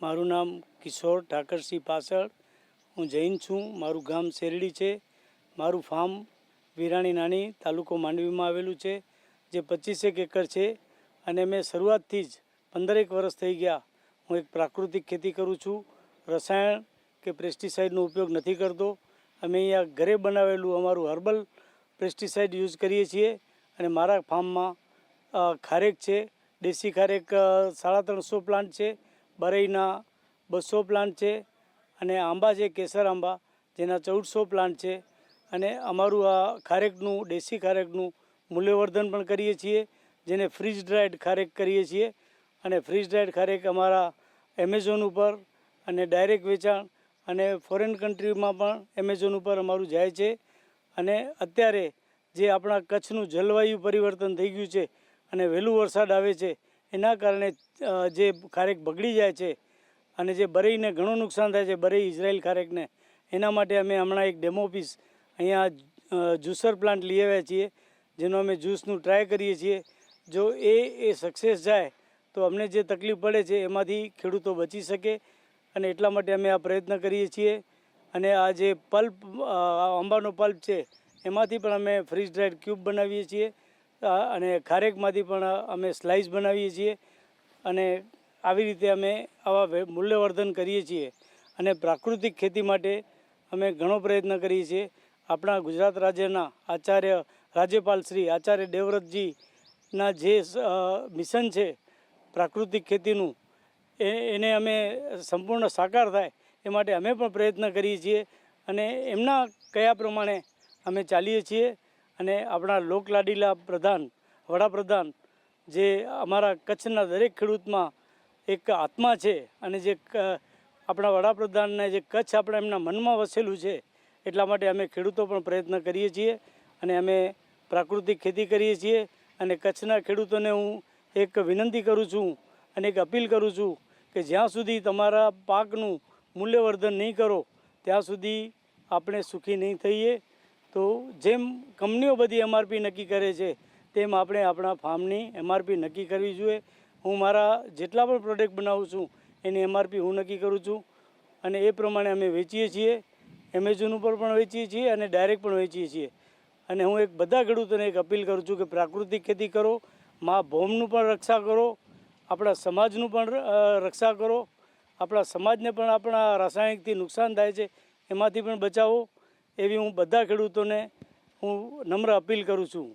મારું નામ કિશોર ઠાકરસિંહ પાસળ. હું જૈન છું. મારું ગામ શેરડી છે. મારું ફાર્મ વિરાણી નાની તાલુકો માંડવીમાં આવેલું છે, જે પચીસેક એકર છે અને મેં શરૂઆતથી જ પંદરેક વર્ષ થઈ ગયા હું એક પ્રાકૃતિક ખેતી કરું છું. રસાયણ કે પેસ્ટિસાઇડનો ઉપયોગ નથી કરતો. અમે અહીંયા ઘરે બનાવેલું અમારું હર્બલ પેસ્ટિસાઇડ યુઝ કરીએ છીએ અને મારા ફાર્મમાં ખારેક છે. દેશી ખારેક સાડા ત્રણસો પ્લાન્ટ છે. બરઈના બસો પ્લાન્ટ છે અને આંબા છે, કેસર આંબા, જેના ચૌદસો પ્લાન્ટ છે. અને અમારું આ ખારેકનું, દેશી ખારેકનું મૂલ્યવર્ધન પણ કરીએ છીએ, જેને ફ્રીજ ડ્રાઈડ ખારેક કરીએ છીએ. અને ફ્રીજ ડ્રાઈડ ખારેક અમારા એમેઝોન ઉપર અને ડાયરેક્ટ વેચાણ અને ફોરેન કન્ટ્રીમાં પણ એમેઝોન ઉપર અમારું જાય છે. અને અત્યારે જે આપણા કચ્છનું જલવાયુ પરિવર્તન થઈ ગયું છે અને વહેલું વરસાદ આવે છે એના કારણે જે ખારેક બગડી જાય છે અને જે બરઈને ઘણું નુકસાન થાય છે બરઈ ઇઝરાયલ ખારેકને, એના માટે અમે હમણાં એક ડેમો પીસ અહીંયા જ્યુસર પ્લાન્ટ લઈ આવ્યા છીએ, જેનો અમે જ્યુસનું ટ્રાય કરીએ છીએ. જો એ એ સક્સેસ જાય, તો અમને જે તકલીફ પડે છે, એમાંથી ખેડૂતો બચી શકે અને એટલા માટે અમે આ પ્રયત્ન કરીએ છીએ. અને આ જે પલ્પ આંબાનો પલ્પ છે, એમાંથી પણ અમે ફ્રીઝ ડ્રાઈડ ક્યુબ બનાવીએ છીએ. અને ખારેકમાંથી પણ અમે સ્લાઇસ બનાવીએ છીએ અને આવી રીતે અમે આવા મૂલ્યવર્ધન કરીએ છીએ અને પ્રાકૃતિક ખેતી માટે અમે ઘણો પ્રયત્ન કરીએ છીએ. આપણા ગુજરાત રાજ્યના આચાર્ય રાજ્યપાલ શ્રી આચાર્ય દેવવ્રતજીના જે મિશન છે પ્રાકૃતિક ખેતીનું, એ, એને અમે સંપૂર્ણ સાકાર થાય એ માટે અમે પણ પ્રયત્ન કરીએ છીએ અને એમના કયા પ્રમાણે અમે ચાલીએ છીએ અને આપણા લોકલાડીલા પ્રધાન, વડાપ્રધાન જે અમારા કચ્છના દરેક ખેડૂતમાં એક આત્મા છે અને જે આપણા વડાપ્રધાનને જે કચ્છ આપણા એમના મનમાં વસેલું છે, એટલા માટે અમે ખેડૂતો પણ પ્રયત્ન કરીએ છીએ અને અમે પ્રાકૃતિક ખેતી કરીએ છીએ અને કચ્છના ખેડૂતોને હું એક વિનંતી કરું છું અને એક અપીલ કરું છું કે જ્યાં સુધી તમારા પાકનું મૂલ્યવર્ધન નહીં કરો, ત્યાં સુધી આપણે સુખી નહીં થઈએ. તો જેમ કંપનીઓ બધી એમઆરપી નક્કી કરે છે, તેમ આપણે આપણા ફાર્મની એમઆરપી નક્કી કરવી જોઈએ. હું મારા જેટલા પણ પ્રોડક્ટ બનાવું છું, એની એમઆરપી હું નક્કી કરું છું. અને એ પ્રમાણે અમે વેચીએ છીએ. એમેઝોન ઉપર પણ વેચીએ છીએ અને ડાયરેક્ટ પણ વેચીએ છીએ. અને હું એક બધા ખેડૂતોને એક અપીલ કરું છું કે પ્રાકૃતિક ખેતી કરો, મા ભૌમનું પણ રક્ષા કરો, આપણા સમાજનું પણ રક્ષા કરો. આપણા સમાજને પણ આપણા રાસાયણિકથી નુકસાન થાય છે, એમાંથી પણ બચાવો. એવી હું બધા ખેડૂતોને હું નમ્ર અપીલ કરું છું.